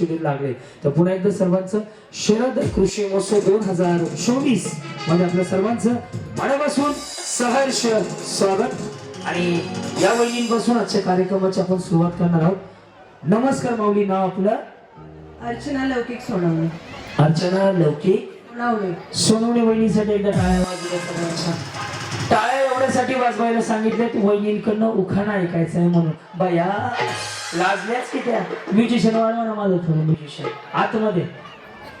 लागले. तर पुन्हा एकदा सर्वांचं शरद कृषी महोत्सव दोन हजार चोवीसमध्ये आपल्या सर्वांचं मनापासून सहर्ष स्वागत. आणि या वहिनींपासून आजच्या कार्यक्रमाची आपण सुरुवात करणार आहोत. नमस्कार माऊली नाव आपलं? अर्चना लौकिक सोडवणे अर्चना लौकिक सोनवणे. वहिनीसाठी एकदा टाळ्या वाजवल्या सर्वांच्या. टाळ्या एवढ्यासाठी वाजवायला सांगितले वहिनींकडनं उखाणा ऐकायचा आहे म्हणून. बाया! लाजल्याच की त्या म्युझिशियन वाढवा ना माझं थोडं म्युझिशियन आतमध्ये.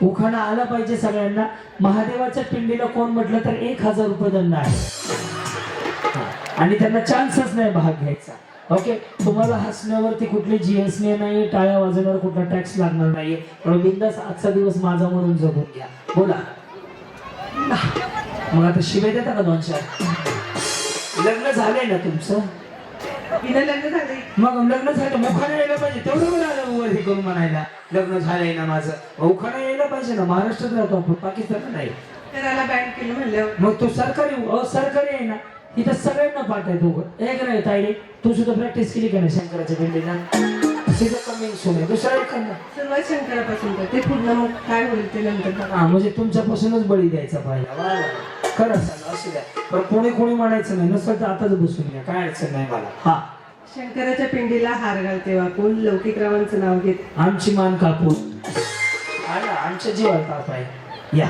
उखाणा आला पाहिजे सगळ्यांना. महादेवाच्या पिंडीला कोण म्हटलं तर एक हजार रुपये दंड आहे. आणि त्यांना चान्सच नाही भाग घ्यायचा. ओके तुम्हाला हसण्यावरती कुठली जीएसटी नाही टाळ्या वाजवण्यावर कुठला टॅक्स लागणार नाहीये. बिंदास आजचा दिवस माझा म्हणून जगून घ्या. बोला. मग आता शिवाय देता का दोनशे लग्न झालंय ना तुमचं? तिला लग्न झाले मग लग्न झालं मुखाना यायला पाहिजे. तेवढं बरं आलं वर हे करून म्हणायला. लग्न झालंय ना माझं. मुखाना यायला पाहिजे ना. महाराष्ट्रात राहतो आपण. पाकिस्तानात नाही. करायला केलं म्हणल्यावर. मग तू सरकारी सरकारी आहे ना. इथं सगळ्यांना पाठायचं उघड एक नाही ताईडे तू सुद्धा प्रॅक्टिस केली का नाही शंकराच्या पिंडीला तिथं कमी सोने दुसरा एखादा सुरुवात शंकरापासून कर ते पूर्ण मग काय होईल ते नंतर. हा म्हणजे तुमच्यापासूनच बळी द्यायचा पाहिजे वा वा. खरं सांगा असू द्या. पण कोणी कोणी म्हणायचं नाही. नसलं तर आताच बसून घ्या. काय अडचण नाही मला. हा. शंकराच्या पिंडीला हार घालते वाकून लौकिकरावांचं नाव घेत. आमची मान कापून. ना आमच्या जीवाला ताप आहे. या.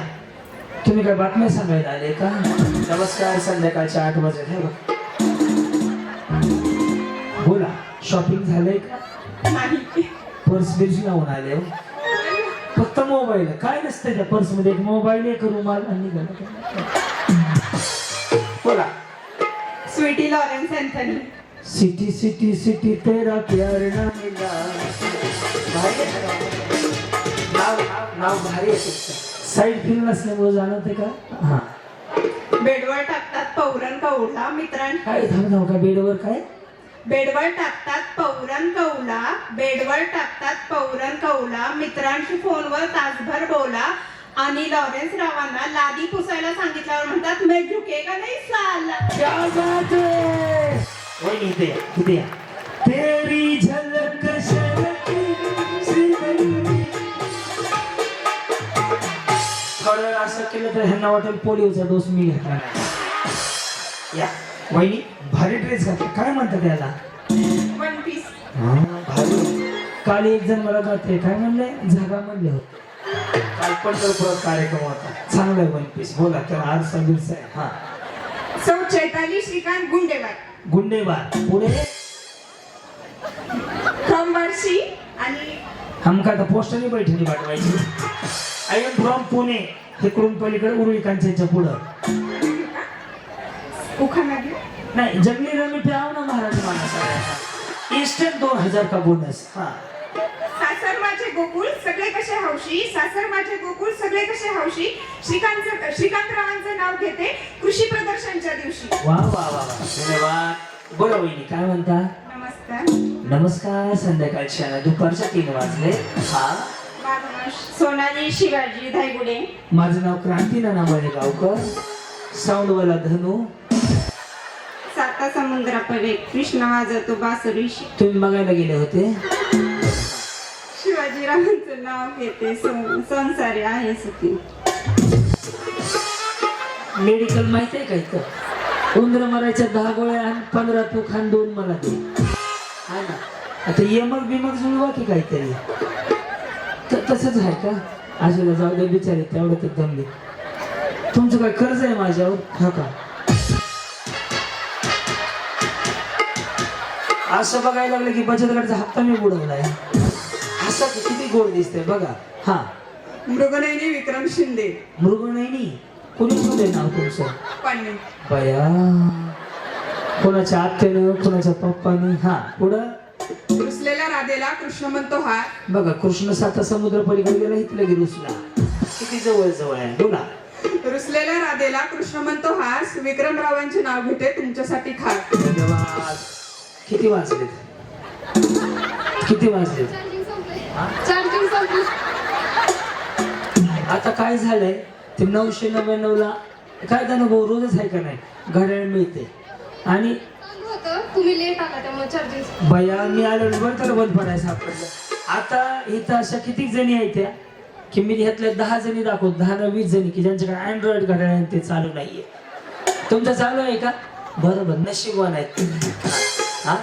तुम्ही काय बातम्या सांगायला आले का? नमस्कार संध्याकाळच्या आठ आहे बघ. बोला शॉपिंग झालंय का? नाही. पर्स बिर्स लावून आले हो. फक्त मोबाईल. काय नसतं त्या पर्समध्ये एक मोबाईल एक रुमाल आणि निघालं. बोला. Sweety Lawrence Anthony. City city city तेरा प्यार ना मिला भारी आहे ना? नाव नाव- नाव भारी आहे साईड फिल्म नसल्यामुळे जाणवते का? हा. बेडवर टाकतात पौरण कौला मित्रां काय थांब थांब का बेडवर काय? बेडवर टाकतात पौरण कौला बेडवर टाकतात पौरण कौला मित्रांशी फोनवर तासभर बोला. आणि लॉरेन्स रावांना लादी पुसायला सांगितल्यावर म्हणतात मैं झुकेगा नाही साला. क्या बात है! वही इथे या, इथे या. तेरी झलक. थोडं असं केलं तर ह्यांना वाटेल पोलिओचा डोस मी घेतला या. वहिनी भारी ड्रेस घातला. काय म्हणतात त्याला वन पीस हा, भारी. काल एक जण मला जाते काय म्हणले? जागा म्हणले होते काल पंढरपुरात कार्यक्रम होता. चांगला वन पीस बोला तर आज संदेश आहे. हा. सौ चैताली श्रीकांत गुंडेवार. गुंडेबार पुढे? आणि हमका आता पोस्टनी बैठणी पाठवायची? I am from Pune. इकडून पलीकडे उरुळी कांच्याच्या पुढं उखाणागी नाही जंगली रमी प्याव ना महाराज माणसाला. इस्टर्न दोन हजार का बोनस हा. सासर माझे गोकुळ सगळे कसे हौशी? सासर माझे गोकुळ सगळे कसे हौशी? श्रीकांत श्रीकांतरावांचं नाव घेते कृषी प्रदर्शनच्या दिवशी. वा वा वा धन्यवाद बोला वहिनी काय म्हणता? नमस्कार. नमस्कार संध्याकाळच्या दुपारच्या तीन वाजले. हा? माझं नाव सोनाली शिवाजी धायगुडे. माझं नाव क्रांती नानामाने गावकर. साऊंडवाला धनू. साता समुद्रापरे कृष्ण वाजतो बासरीशी तुम्ही बघायला गेले होते? शिवाजीरावांचं नाव घेते सं- संसारी आहे सुखी. मेडिकल माहिती आहे का इथं? उंदर मरायच्या दहा गोळ्या आणि पंधरा तू खान दोन मला दे. हा ना? आता यमक बिमक जुळवा की काहीतरी? त- तसंच आहे का? आजीला जाऊ दे बिचारे तेवढं ते दमले तुमचं काय कर्ज आहे माझ्यावर? हा का? असं बघायला लागलं की बचत गटाचा हप्ता मी बुडवलाय. असं किती गोड दिसतंय बघा. हा. मृगनयनी विक्रम शिंदे. मृगनयनी? कोणी ठेवलंय नाव तुमचं? बया. कोणाच्या आत्यानं कोणाच्या पप्पानी? हा पुढं? रुसलेल्या राधेला कृष्ण म्हणतो हार बघा कृष्ण साता समुद्र पलीकडे गेला इथलं की रुसला किती जवळ जवळ आहे. बोला. रुसलेल्या राधेला कृष्ण म्हणतो हार विक्रमरावांचे नाव घेते तुमच्यासाठी खार धन्यवाद. किती वाजलेत? किती वाजलेत? आता काय झालंय? ते नऊशे नव्याण्णव ला काय त्यानं भाऊ रोजच आहे का नाही? घड्याळ मिळते. आणि तुम्ही लेट आला त्यामुळे चार्जिंग बया मी त्याला बंद पडायचं सापडलं आता इथं अशा किती जणी आहेत त्या? की मी ह्यातल्या दहा जणी दाखवतो दहा ना वीस जणी की ज्यांच्याकडे अँड्रॉइड घड्याळ आहे ते चालू नाहीये. तुमचं चालू आहे का? बरोबर नशीबवान आहेत. हा?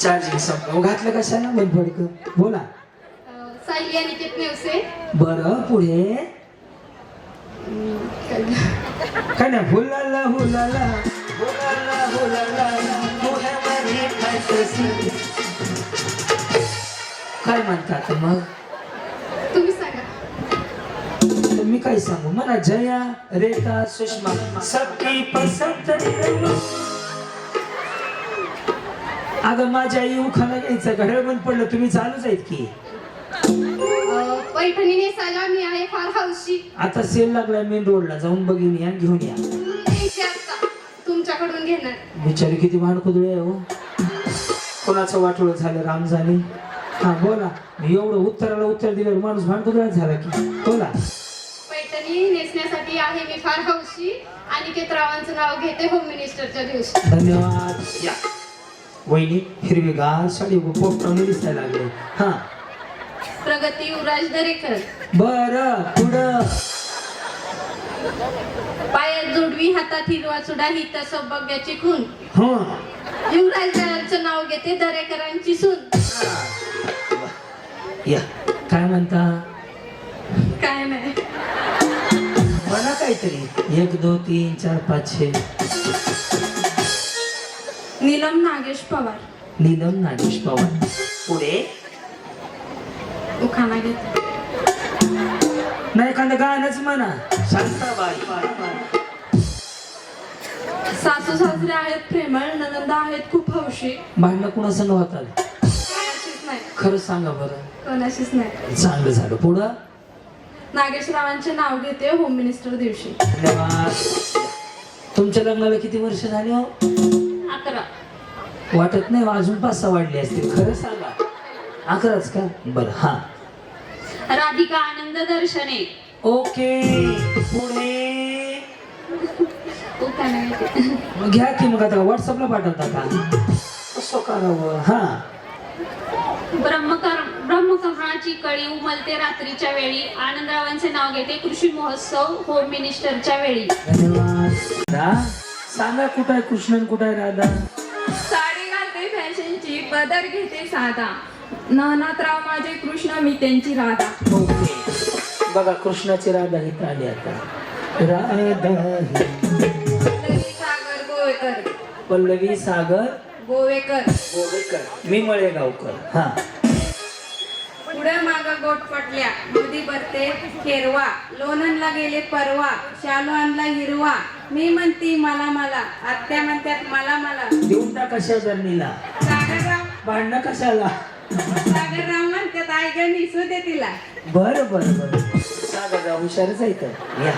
चार्जिंग संपलं घातलं कशाला बंद फडक बोला. सायली अनिकेत नेवसे बरं पुढे. काय नाही हुलाला हुलाला. काय म्हणतात मग? तुम्ही सांगा. तर मी काय सांगू? मला जया रेखा सुषमा सबकी पसंत अगं माझ्या आई उखाणा घ्यायचं. घड्याळ बंद पडलं. तुम्ही चालूच आहेत की. अं, पैठणी नेसायला मी आहे फार हौशी आता सेल लागलाय मेन रोडला जाऊन बघीन या घेऊन या. द्यायची आता. तुमच्याकडून घेणार. बिचारी किती भांड खुदळे आहे हो. कोणाचं वाटोळ झालं राम झाले? हा बोला. मी एवढं उत्तराला उत्तर दिलं माणूस भांड खुदळाच झाला की. बोला. पैठणी नेसण्यासाठी आहे मी फार हौशी अनिकेत रावांचं नाव घेते होम मिनिस्टरच्या दिवशी. धन्यवाद. या. वहिनी हिरवीगार साडी पोपटावणी दिसायला लागले. हा. प्रगती युवराज दरेकर. बर पुढं. पायात जोडवी हातात हिरवा चुडा ही तर सौभाग्याची खून. हा. युवराज दरेकरचं नाव घेते दरेकरांची सून. या. काय म्हणता? काय नाही. म्हणा काहीतरी. एक दोन तीन चार पाच छे. नीलम नागेश पवार. नीलम नागेश पवार. पुढे? उखाणा घेते. नाही एखादं गाणंच म्हणा. शांताबाई. सासू सासरे आहेत प्रेमळ ननंदा आहेत खूप हौशी. भांडणं कुणासंग होतात? कोणाशीच नाही. खरं सांगा बरं. कोणाशीच नाही. चांगलं झालं. पुढं? नागेश रावांचे नाव घेते होम मिनिस्टर दिवशी. धन्यवाद. तुमच्या लग्नाला किती वर्ष झाले हो? अकरा. वाटत नाही अजून पाच सहा वाढले असतील. खरं सांगा. अकराच का? बरं हा. राधिका आनंद दर्शने. ओके पुढे. मग घ्या की मग आता व्हॉट्सअपला पाठवता का? कसं करावं हा. ब्रह्मकर ब्रह्मकमळाची कळी उमलते रात्रीच्या वेळी. आनंदरावांचे नाव घेते कृषी महोत्सव होम मिनिस्टरच्या वेळी. धन्यवाद. सांगा कुठं आहे कृष्ण आणि कुठं आहे राधा? साडी घालते फॅशनची पदर घेते साधा. नानातराव माझे कृष्ण मी त्यांची राधा. ओके. बघा कृष्णाची राधा इथं आली आता. राधा ही. पल्लवी सागर गोवेकर. पल्लवी सागर गोवेकर. गोवेकर. मी मळेगावकर. हा. पुढे माग गोट पटल्या. मोदी बरते खेरवा. लोणंदला गेले परवा. शालू आणला हिरवा. मी म्हणती मला मला. आत्या म्हणतात मला मला. देऊन टाका शेजारणीला सागरराव. भांडणं कशाला? सागरराव म्हणतात आई ग निसू दे तिला. बर बर बर. सागर हुशारच आहे तर या.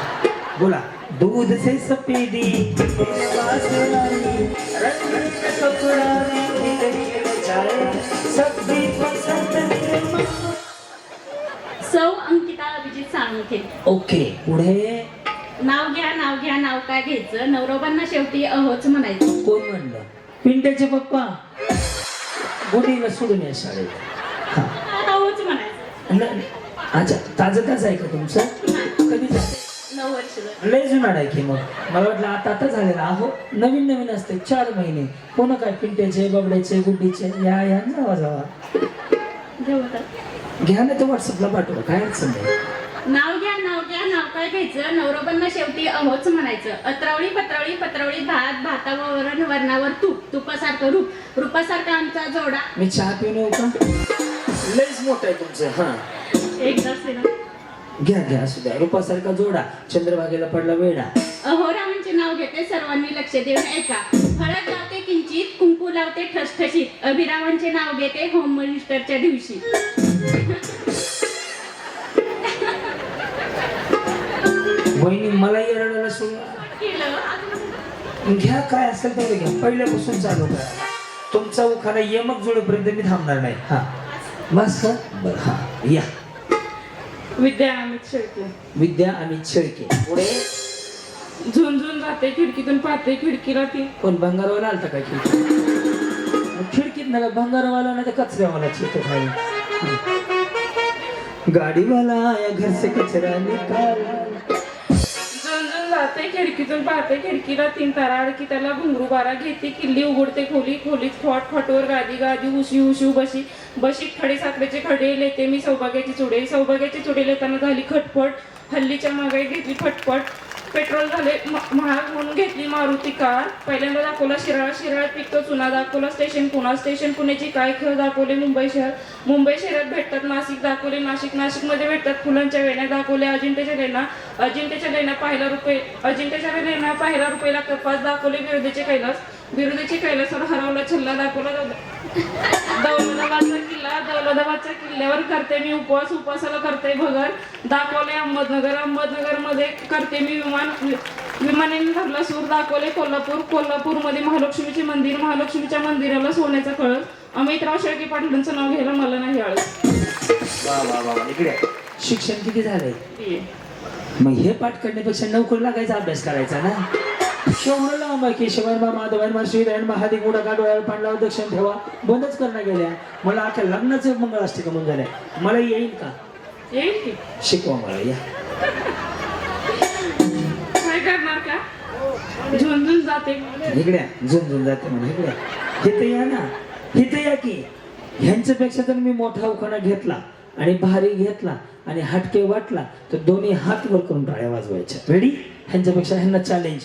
बोला. दूध से सफेदी। सौ अंकिता अभिजित साळुंखे. ओके. पुढे. नाव घ्या नाव घ्या नाव काय घ्यायचं? नवरोबांना शेवटी अहोच म्हणायचं. कोण म्हणलं? पिंट्याचे पप्पा. गुडीला सोडून या शाळेत हा. अहोच म्हणायचं. न- अच्छा ताजं ताज आहे का तुमचं? कधी झालं? नऊ वर्ष झाली. लय जुनाड आहे की मग. मला वाटलं आता आता झालेलं. अहो नवीन नवीन असते. चार महिने. कोण काय पिंट्याचे बबड्याचे गुड्डीचे? या या जावा जावा. घ्या ना तर व्हॉट्सअपला पाठवा. काय अडचण नाही. नाव घ्या काय घ्यायचं नवरोबांना शेवटी अहोच म्हणायचं. अत्रावळी पत्रावळी पत्रावळी भात भातावर वरण वरणावर तूप तुपासारखं रूप. रूपासारखा आमचा जोडा. मी चहा पिऊन येऊ का? लयच मोठं आहे तुमचं हा. एकदा. घ्या घ्या असू द्या. रुपासारखा जोडा. चंद्रभागेला पडला वेडा अहोरामांचे नाव घेते सर्वांनी लक्ष देऊन ऐका. हळद लावते किंचित कुंकू लावते ठसठशीत. अभिरावांचे नाव घेते होम मिनिस्टरच्या दिवशी. वहिनी मला येरडायला सोडून घ्या काय असेल तर घ्या. पहिल्यापासून चालू करा. तुमचा उखाणा यमक जुळेपर्यंत मी थांबणार नाही. हा. बस का बरं हा. या. विद्या अमित शेळके. विद्या अमित शेळके. पुढे? झुंझुन जाते खिडकीतून पाहते खिडकीला ती. कोण भंगारवाला आलता काय खिडकी खिडकीत नका. भंगारवाला नाही तर कचऱ्यावाला चित्र खाली गाडी वाला या घर से कचरा निकाल. खिडकीतून पाहते खिडकीला तीन तारा अडकी त्याला घुंगरू बारा घेते किल्ली उघडते खोली खोलीत खोट खोटवर गादी गादी उशी उशी बशी बशीत खडे साखरेचे खडे लेते मी सौभाग्याची चुडे. सौभाग्याची चुडे लेताना झाली खटपट हल्लीच्या मागाई घेतली फटपट. पेट्रोल झाले महाग म्हणून घेतली मारुती कार. पहिल्यांदा दाखवला शिराळा शिराळ पिकतो चुना दाखवला स्टेशन पुणा स्टेशन पुण्याची काय खेळ दाखवले मुंबई शहर. मुंबई शहरात भेटतात नाशिक दाखवले नाशिक नाशिकमध्ये भेटतात फुलांच्या वेण्या दाखवल्या अजिंठ्याच्या लेण्या. अजिंठ्याच्या लेण्या पाहिला रुपये अजिंठ्याच्या लेण्या पाहिला रुपयाला कपास दाखवले विरोधीचे कैलास. विरोधीचे कैलासावर हरवला छल्ला दाखवला दौ- दौलताबादचा किल्ला दौलताबादच्या किल्ल्यावर करते मी उपवास उपवासाला करते भगर. दाखवले अहमदनगर. अहमदनगरमध्ये करते मी विमान विमानाने धरला सूर दाखवले कोल्हापूर. कोल्हापूरमध्ये महालक्ष्मीचे मंदिर महालक्ष्मीच्या मंदिराला सोन्याचा कळस. अमितराव शेळके पाटलांचं नाव घ्यायला मला नाही आळस. इकडे. शिक्षण किती झालंय. मग हे पाठ करण्यापेक्षा नोकरी लागायचा अभ्यास करायचा ना? शेवढं लांब आहे केशवायन माधवायन श्रीरायन महादी गुडा काडोळ्यावर पांडवा दक्षिण ठेवा. बंदच करणं गेल्या मला अख्या लग्नाचं मंगळ असते का झालंय मला येईल का? येईल की. शिकवा मला या. काय करणार का? झुंझुन जाते. इकड्या झुंजून जाते म्हणा इकड्या इथं या ना. इथं या की. ह्यांच्यापेक्षा तर मी मोठा उखाणा घेतला आणि भारी घेतला आणि हटके वाटला तर दोन्ही हात वर करून टाळ्या वाजवायच्या. रेडी ह्यांच्यापेक्षा ह्यांना चॅलेंज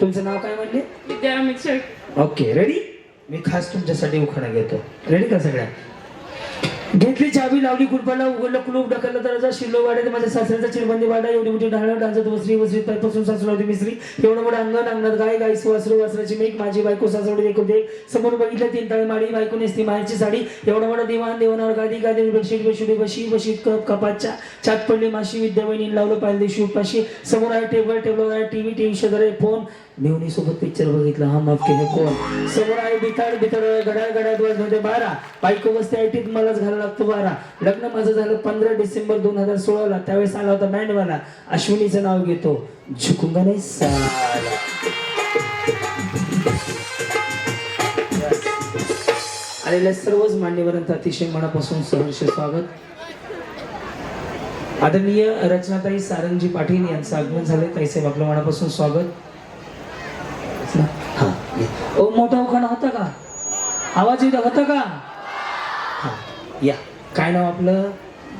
तुमचं नाव काय म्हणले? विद्या ओके रेडी मी खास तुमच्यासाठी उखाणा घेतो. रेडी का सगळ्या? घेतली चावी लावली कुलपाला उघडलं कुलूप ढकललं तर शिल्लो वाड्यात माझ्या सासऱ्याचा चिरबंदी वाडा एवढी मोठी ढाळ डांजत वसरी वसरी पासून सासू होती मिसरी. एवढं मोठं अंगण अंगणात गाय गाय वासरू वासराची मेक माझी बायको सासवडी एक होते. समोर बघितलं तीन ताळी माळी बायको नेसती माहेरची साडी. एवढं मोठं देवाण देवनावर गादी गादी बशी बशुडी बशी बशी कप कपाच्या चात पडली माशी विद्यावहिनी लावलं पाहिजे शिवपाशी समोर आहे टेबल टेबल आहे टीव्ही टीव्ही शेजार फोन मेवणी सोबत पिक्चर बघितला हा माफ केले कोण? समोर आहे बिताड बिताड घड्याळ घड्याळ दोन होते बारा. बायको बसते आयटीत मलाच घालायला लागतो बारा. लग्न माझं झालं पंधरा डिसेंबर दोन हजार सोळाला. त्यावेळेस आला होता बँडवाला. अश्विनीचं नाव घेतो. झुकुंगा नाही साला. आलेल्या सर्वच मान्यवरांचं अतिशय मनापासून सहर्ष स्वागत. आदरणीय रचनाताई सारंगजी पाटील यांचं आगमन झाले. ताईसाहेब आपलं मनापासून स्वागत. ओ मोठा उखाणा होता का? आवाज येत होता का? हा या. काय नाव आपलं?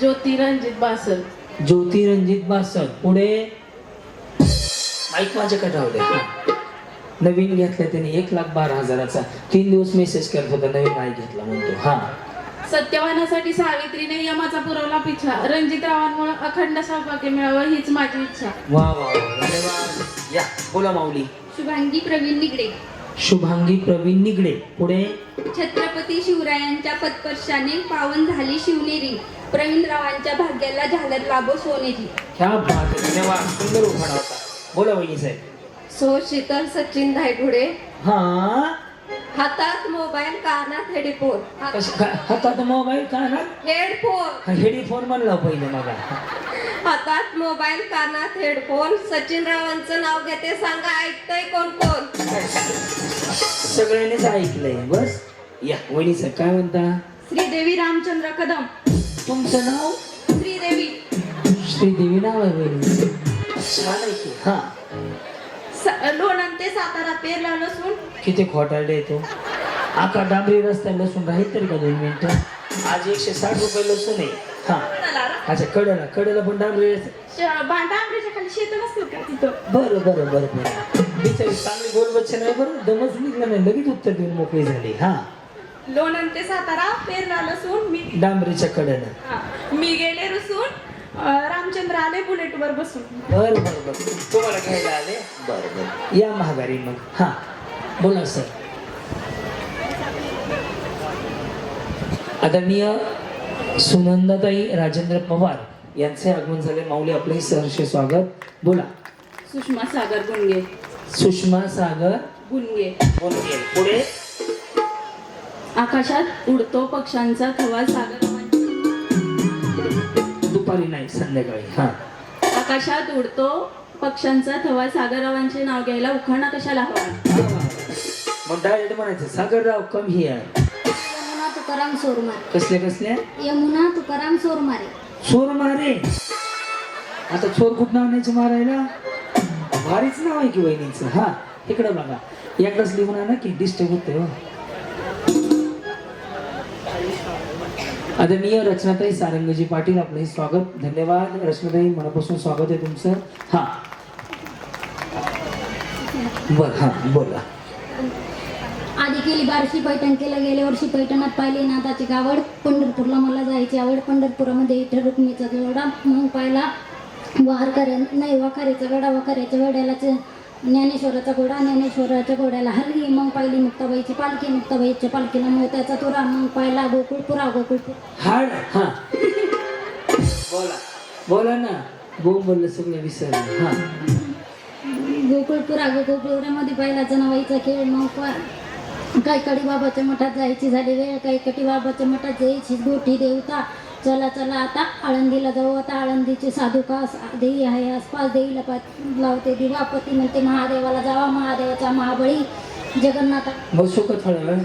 ज्योतिरंजित बासल ज्योती रणजित बासर. पुढे? माईक माझ्याकडे राहू हा. नवीन घेतला त्याने एक लाख बारा हजाराचा. तीन दिवस मेसेज करत होता नवीन माईक घेतला म्हणतो. हा. सत्यवानासाठी सावित्रीने यमाचा पुरवला पिछा. रणजितरावांमुळे अखंड सौभाग्य मिळावं हीच माझी इच्छा. वा वा वा. धन्यवाद. या बोला माऊली. शुभांगी प्रवीण निगडे. शुभांगी प्रवीण निगडे पुढे छत्रपती शिवरायांच्या पदस्पर्शाने पावन झाली शिवनेरी. प्रवीणरावांच्या भाग्याला झालर लाभो सोनेरी. ह्या. धन्यवाद सुंदर होता बोला वहिनी साहेब. सो शीतल सचिन धायगुडे. हा. हातात मोबाईल कानात हेडफोन. हातात मोबाईल कानात? हेडफोन. हेडफोन म्हणला पहिले मला. हातात मोबाईल कानात हेडफोन. सचिन रावांचं नाव घेते सांगा ऐकतंय कोण कोण? सगळ्यांनीच ऐकलंय. बस. या वहिनी काय म्हणता? श्रीदेवी रामचंद्र कदम. तुमचं नाव? श्रीदेवी. श्रीदेवी नाव आहे वहिनी छान आहे की. हा. लोणंद ते सातारा पेरला नसून किती खोटारडे येतो आका डांबरी रस्ता लसूण राहील तरी का दोन मिनिटं? आज एकशे साठ रुपये लसूण आहे. हा. अच्छा कडेला कडेला पण डांबरी डांबरीच्या खाली शेत नसतील का तिथं? बरं बरं बरं बरं. बिचारी चांगली गोल नाही बरं? दमच निघलं नाही? लगेच उत्तर देऊन मोकळी झाली. हा. लोणंद ते सातारा पेरला नसून मी डांबरीच्या कडेनं हा, मी गेले रुसून रामचंद्र आले बुलेटवर बसून. बर बर बर. तुम्हाला घ्यायला आले? बर बर. या महागारी मग. हा. बोला सर आदरणीय सुनंदाताई राजेंद्र पवार यांचे आगमन झाले. माऊली आपले सहर्ष स्वागत. बोला. सुषमा सागर गुणगे सुषमा सागर गुणगे बोलगे पुढे? आकाशात उडतो पक्ष्यांचा थवा सागर दुपारी नाही संध्याकाळी. हा. आकाशात उडतो पक्ष्यांचा थवा सागररावांचे नाव घ्यायला उखाणा कशाला हवा? मग डायरेक्ट म्हणायचं सागरराव कम हिअर यमुना तुकाराम सोरमारे. कसल्या कसल्या? यमुना तुकाराम सोरमारे. चोर मारे आता चोर कुठं आणायचं मारायला? भारीच नाव आहे की वहिनीचं. हा इकडं बघा. एकदाच लिहून आणा की डिस्टर्ब होते हो. आदरणीय रचनाताई सारंगजी पाटील आपलं स्वागत धन्यवाद. रचनाताई मनापासून स्वागत आहे तुमचं. हा. बर हा बोला. आधी केली बारशी पैठण केलं गेल्या वर्षी पैठणात पाहिली नाथाची गावड. पंढरपूरला मला जायची आवड. पंढरपुरामध्ये इथं रुक्मीचा जोडा मग पाहिला वारकऱ्या नाही वाखारीचा गडा वाखाऱ्याच्या गड्याला ज्ञानेश्वराचा घोडा ज्ञानेश्वराच्या घोड्याला हरली मग पाहिली मुक्ताबाईची पालखी मुक्ताबाईच्या पालखीला मोत्याचा तुरा मग पाहिला गोकुळपुरा गोकुळपुरा हाड हा. बोला. बोला ना. बोम बोललं सगळे विसरले. हा. गोकुळपुरा गोकुळपुऱ्यामध्ये पाहिला जनाबाईचा खेळ मग पा- काही कडी बाबाच्या मठात जायची झाली वेळ काही कटी बाबाच्या मठात जायची गोठी देवता. चला चला आता आळंदीला जाऊ. आता आळंदीचे साधू का देई आहे? आसपास देईला पा- लावते. दिवापती म्हणते महादेवाला जावा महादेवाचा महाबळी जगन्नाथ. का थोडा वेळ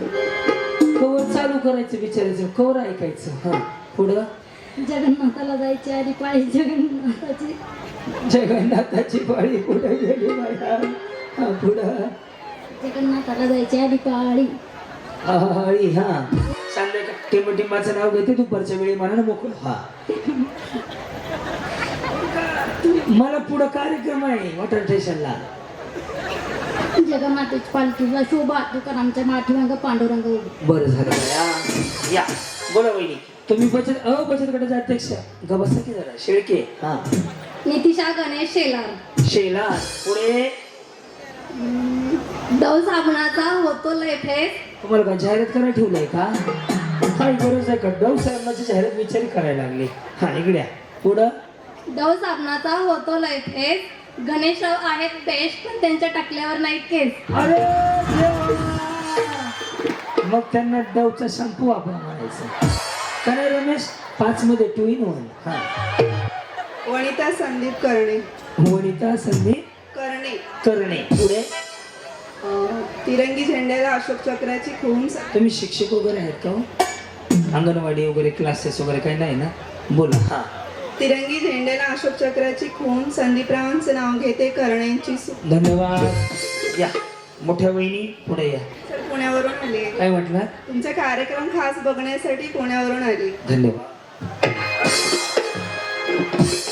कवर चालू करायचं विचारायचं कवर ऐकायचं हा? पुढं? जगन्नाथाला जायची आधी पाळी जगन्नाथाची. जगन्नाथाची पाळी पुढे गेली हा पुढं? जगन्नाथाला जायची आधी पाळी. हळी हा. संध्याकाळ टिंबटिंबाचं नाव घेते दुपारच्या वेळी म्हणा मोकळ हा मला पुढं कार्यक्रम आहे वॉटर स्टेशनला जगन्नाथाची पालखीला शोभा तुकारामच्या माठीमागं पांडुरंग उभे. बरं झालं या या. बोला वहिनी. तुम्ही बचत अ बचत गटाचे अध्यक्ष. ग बसा की जरा शेळके. हा. नितिशा गणेश शेलार. शेला पुढे? डव साबणाचा होतो लय फेस. तुम्हाला का जाहिरात करायला ठेवलंय का? काय गरज आहे का? डव साहेबांची जाहिरात विचारी करायला लागली. हा इकडे या. पुढं? डव साबणाचा होतो लय फेस. गणेशराव आहेत बेस्ट पण त्यांच्या टाकल्यावर नाही केस. अरे देवा! मग त्यांना डवचा शॅम्पू आपण म्हणायचं का नाही रमेश? पाच मध्ये टू इन वन हा. वनिता संदीप करणे. वनिता संदीप करणे. करणे. पुढे? तिरंगी झेंड्याला अशोक चक्राची खून तुम्ही शिक्षक वगैरे आहेत का हो? अंगणवाडी वगैरे क्लासेस वगैरे काही नाही ना? बोला. हा. तिरंगी झेंड्याला अशोक चक्राची खून संदीपरावांचं नाव घेते करण्यांची धन्यवाद. या. मोठ्या वहिनी पुढे या. सर पुण्यावरून आले. काय म्हटलं? तुमचा कार्यक्रम खास बघण्यासाठी पुण्यावरून आले. धन्यवाद.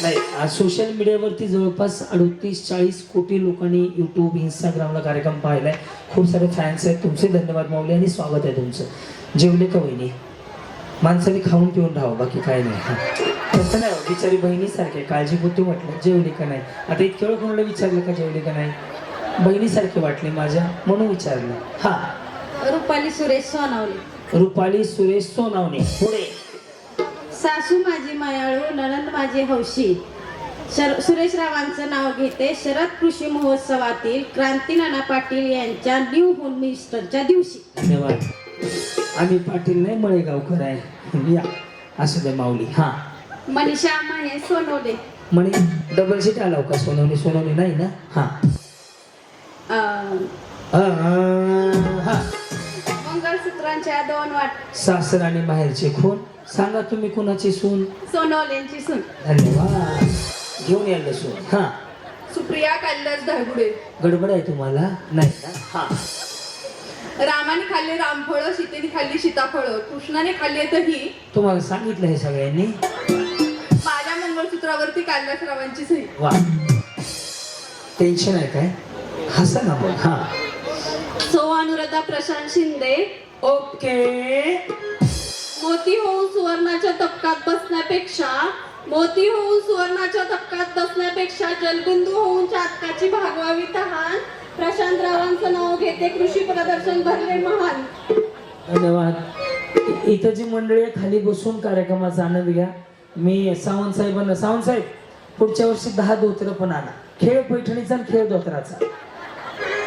नाही सोशल मीडियावरती जवळपास अडतीस चाळीस कोटी लोकांनी युट्यूब इंस्टाग्रामला कार्यक्रम पाहिलाय. खूप सारे फॅन्स आहेत. तुमचे धन्यवाद माऊली आणि स्वागत आहे तुमचं. जेवले का वहिनी? माणसाने खाऊन पिऊन राहावं बाकी काय नाही. हा. तसं नाही हो, बिचारी बहिणीसारखे काळजीपोटी म्हटलं जेवली का नाही? आता इतक्या वेळ कोणाला विचारलं का जेवली का नाही? बहिणीसारखे वाटले माझ्या म्हणून विचारलं. हा. रुपाली सुरेश सोनावले. रुपाली सुरेश सोनावणे. पुढे. सासू माझी मायाळू नणंद माझी हौशी. शर सुरेश रावांचं नाव घेते शरद कृषी महोत्सवातील क्रांती नाना पाटील यांच्या न्यू होम मिनिस्टरच्या दिवशी. धन्यवाद. आम्ही पाटील नाही मळेगावकर आहे. या. असू दे माऊली. हा. मनीषा माने सोनवले म्हणे डबल सीट आलाव का? सोनवणी सोनवणी नाही ना? हा. अं, हा, हा मंगळसूत्रांच्या दोन वाट. सासर आणि बाहेरचे खून. सांगा तुम्ही कुणाची सून? सोनवलेंची सून. धन्यवाद. घेऊन यायला सून. हा. सुप्रिया कैलास धागुडे गडबड आहे तुम्हाला? नाही ना हा. रामाने खाल्ले रामफळ सीतेने खाल्ली सीताफळ. कृष्णाने खाल्ले दही तुम्हाला सांगितलं हे सगळ्यांनी? माझ्या मंगळसूत्रावरती कैलासरावांची सही वा. टेन्शन आहे काय? हसा ना पण हा. सो अनुराधा प्रशांत शिंदे. ओके. मोती होऊन सुवर्णाच्या तपकात बसण्यापेक्षा मोती होऊन सुवर्णाच्या तपकात बसण्यापेक्षा जलबिंदू होऊन चातकाची भागवावी तहान. प्रशांत रावांचं नाव घेते कृषी प्रदर्शन भरले महान धन्यवाद. इथं जी मंडळी आहे, खाली बसून कार्यक्रमाचा आनंद घ्या. मी सावंत साहेबांना सावंत साहेब पुढच्या वर्षी दहा धोत्र पण आणा. खेळ पैठणीचा आणि खेळ धोत्राचा.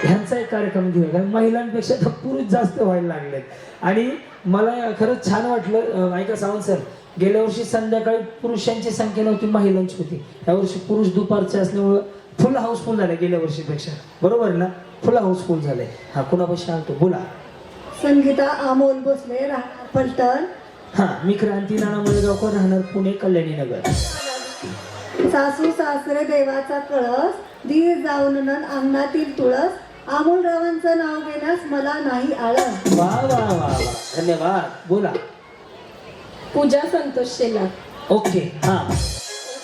ह्यांचा एक कार्यक्रम घेऊया कारण महिलांपेक्षा तर पुरुष जास्त व्हायला लागलेत. आणि मला खरंच छान वाटलं ऐका सावंत सर? गेल्या वर्षी संध्याकाळी पुरुषांची संख्या नव्हती महिलांची होती. यावर्षी पुरुष दुपारचे असल्यामुळं फुल हाऊसफुल झाले गेल्या वर्षीपेक्षा. बरोबर ना? फुल हाऊसफुल झाले. हा कुणापाशी आणतो बोला. संगीता अमोल भोसले राहणार पलटण हा मी क्रांती नाना मुळेगावकर राहणार पुणे कल्याणी नगर. सासू सासरे देवाचा कळस. धीर जाऊन अंगणातील तुळस. अमोलरावांचं नाव घेण्यास मला नाही आळस वा वा वा वा. धन्यवाद. बोला. पूजा संतोष शेलार. ओके हा.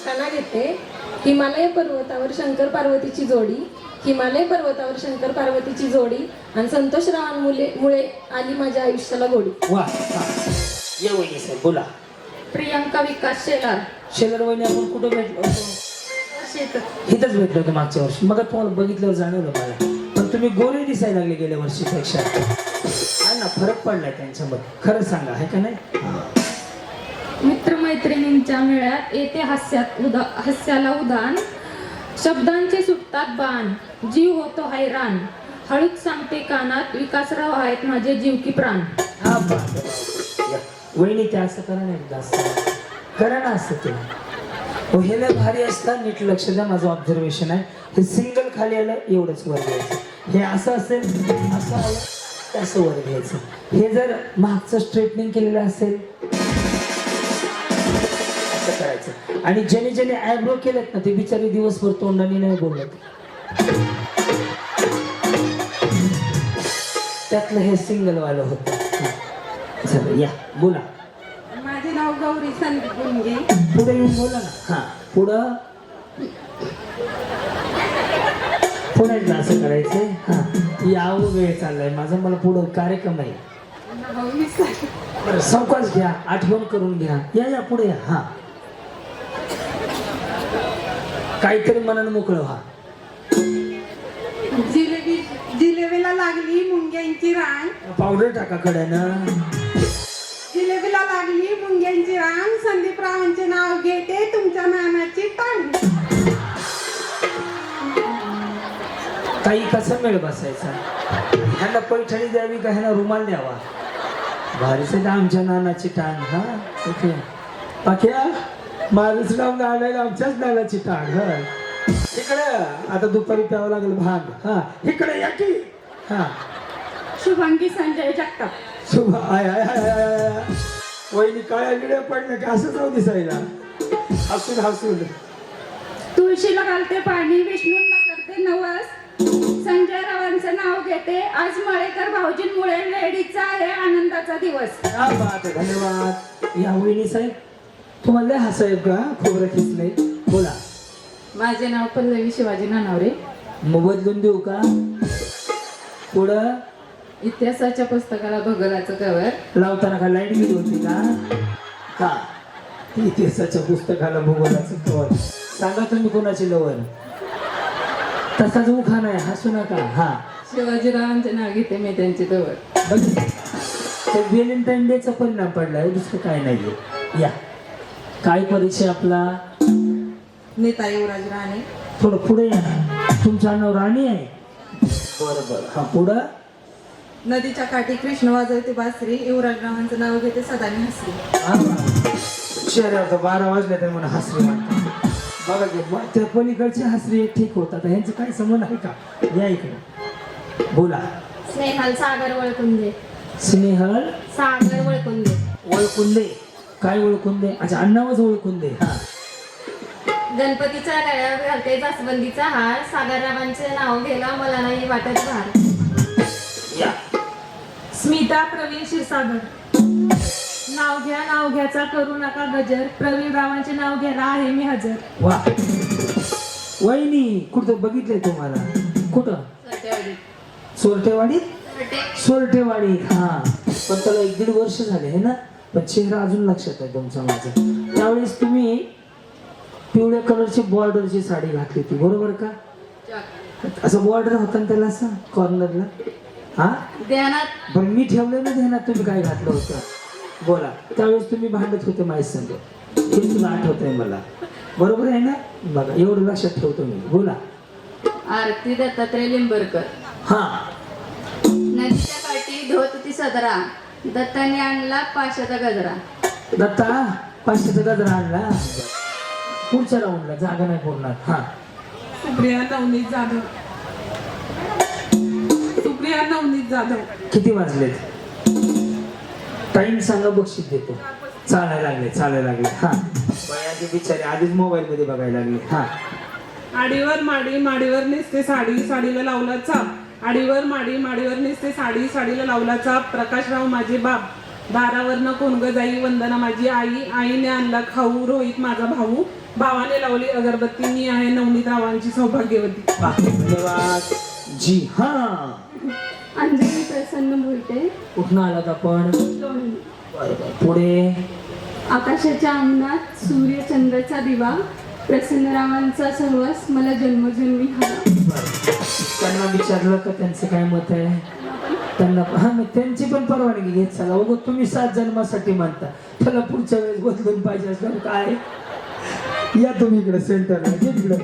खाना घेते. हिमालय पर्वतावर शंकर पार्वतीची जोडी. हिमालय पर्वतावर शंकर पार्वतीची जोडी. आणि संतोष मुले मुळे आली माझ्या आयुष्याला गोडी. वा हा ये साहेब बोला. प्रियंका विकास शेलार. शेलर वहिनी आपण कुठं भेटलो होतो? इथंच भेटलो होतो मागच्या वर्षी. मग तुम्हाला बघितल्यावर जाणवलं मला. पण तुम्ही गोरे दिसायला लागले गेल्या वर्षीपेक्षा. हा ना फरक पडलाय त्यांच्यामध्ये. खरं सांगा आहे का नाही. मित्रमैत्रिणींच्या मेळ्यात येते हास्यात उदा हास्याला उदान. शब्दांचे सुटतात बाण. जीव होतो हैराण. हळूच सांगते कानात विकासराव आहेत माझे जीव की प्राण. हा. या. वहिनी ते असं करा नाही जास्त करा ना असं ते. हो हे लय भारी असतं. नीट लक्ष द्या माझं ऑब्झर्वेशन आहे. हे सिंगल खाली आलं एवढंच वर घ्यायचं हे असं असेल असं आलं असं वर घ्यायचं. हे जर मागचं स्ट्रेटनिंग केलेलं असेल असं करायचं. आणि ज्याने ज्याने आयब्रो केलेत ना ते बिचारे दिवसभर तोंडाने नाही बोलत. त्यातलं हे सिंगल वालं होतं. हा. चला या बोला. माझे नाव गौरी संदीप पुढे येऊन बोला ना. हा पुढं. पुढे असं करायचंय हा. यावं वेळ चाललाय. माझा मला पुढं कार्यक्रम आहे. बरं सावकाश घ्या. आठवण करून घ्या. या या पुढे या. हा. काहीतरी मनानं मोकळं व्हा. जिलेबी जिलेबीला लागली मुंग्यांची रांग पावडर टाका कड्यानं. जिलेबीला लागली मुंग्यांची रांग संदीपरावांचे नाव घेते तुमच्या नानाची टांग ताई कसा मेळ बसायचा? ह्यांना पैठणी द्यावी का ह्यांना रुमाल द्यावा? भारीच आहे आमच्या नानाची टांग हा? ओके. पाक्या माझंच नाव आहे, आमच्याच नानाची टांग हा? इकडे आता दुपारी प्यावं लागेल भाग हा? इकडे या की हा? शुभांगी संजय जगताप. शुभ आय आय आय आय आय आय. वहिनी काळ्या निड्या पडलं की असंच राहू दिसायला. हसून हसून. तुळशीला घालते पाणी विष्णूंना करते नवस. संजय रावांचं नाव घेते. आज मळेकर भाऊजींमुळे लेडीचा आहे आनंदाचा दिवस. क्या बात आहे. धन्यवाद. या वहिनी साहेब तुम्हाला लय हसायब का खोबरं खिचले बोला. माझे नाव पल्लवी शिवाजी नानावरे. मग बदलून देऊ का? पुढं? इतिहासाच्या पुस्तकाला भूगोलाचं कवर लावताना का लाइट गेली होती का? हा इतिहासाच्या पुस्तकाला भूगोलाचं कवर सांगा तुम्ही कोणाची लवर तसाच उखाण आहे हसू नका. हा. शिवाजीरावांचे नाव घेते मी त्यांची जवळ. बघितलं? ते व्हॅलेंटाईन डेचा परिणाम पडलाय दुसरं काय नाहीये. या. काय परिचय आपला? नीता युवराज राणे. थोडं पुढे या. तुमचं नाव राणी आहे? बरं बरं. हा पुढं? नदीच्या काठी कृष्ण वाजवते बासरी. युवराज रावांचं नाव घेते सदा मी हसरी. हा. शहरात बारा वाजले तर म्हणून हसरी म्हणतात बघा ब- त्या पलीकडची हसरी ठीक होतात ह्यांचं काय संबंध आहे का? या इकडे. बोला. स्नेहल सागर वळकुंदे. स्नेहल? सागर वळकुंदे. ओळखून दे काय ओळखून दे अच्छा अण्णावच ओळखून दे हा गणपतीच्या गळ्यावर घालते जास्वंदीचा हार. सागररावांचे नाव घ्यायला मला नाही वाटत भार. या. स्मिता प्रवीण क्षीरसागर. नाव घ्या नाव घ्याचा करू नका गजर. प्रवीण रावांचे नाव घ्यायला आहे मी हजर. वा. वहिनी कुठं बघितलंय तुम्हाला? कुठं? सोरटेवाडीत सोरटेवाडीत हा. पण त्याला एक दीड वर्ष झाले है ना? पण चेहरा अजून लक्षात आहे तुमचा माझा. त्यावेळेस तुम्ही पिवळ्या कलरची बॉर्डरची साडी घातली होती बरोबर का? असं बॉर्डर होता ना त्याला असं कॉर्नरला हा? ध्यानात. पण मी ठेवलं ना ध्यानात तुम्ही काय घातलं होतं? बोला. त्यावेळेस तुम्ही भांडत होते माझ्या संग. हे तुला आठवत आहे मला. बरोबर आहे ना? बघा एवढं लक्षात ठेवतो मी. बोला. आरती दत्तात्रय लिंबरकर. हा. नदीच्या काठी धोत ती सदरा. दत्ताने आणला पाशाचा गजरा. दत्ता पाचशेचा गजरा आणला? पुढच्या राऊंडला जागा नाही पुरणार. हा. सुप्रिया नवनीत जाधव. सुप्रिया नवनीत जाधव. किती वाजलेत? टाइम सांगा बक्षीस देतो. चालायला लागले चालायला लागले. हा. बायाचे बिचारे आधीच मोबाईल मध्ये बघायला लागले. हा. आडीवर माडी माडीवर नेसते साडी साडीला लावला चाप. आडीवर माडी माडीवर नेसते साडी साडीला लावला चाप. प्रकाशराव माझे बाप. दारावरनं कोणग जाई वंदना माझी आई. आईने आणला खाऊ रोहित माझा भाऊ. भावाने लावली अगरबत्ती. मी आहे नवनीत रावांची सौभाग्यवती. जी हा. अंजली प्रसन्न भोईटे कुठनं आलात आपण? लोणी. पुढे. आकाशाच्या अंगणात सूर्य चंद्राचा दिवा प्रसन्नरावांचा सहवास मला जन्मजन्मी हवा. त्यांना विचारलं का त्यांचं काय मत आहे? त्यांना हा मग त्यांची पण परवानगी घेत चला. उगं तुम्ही सात जन्मासाठी मानता. त्याला पुढच्या वेळेस बदलून पाहिजे असल्यावर काय? या तुम्ही इकडे सेंटरला इकडे.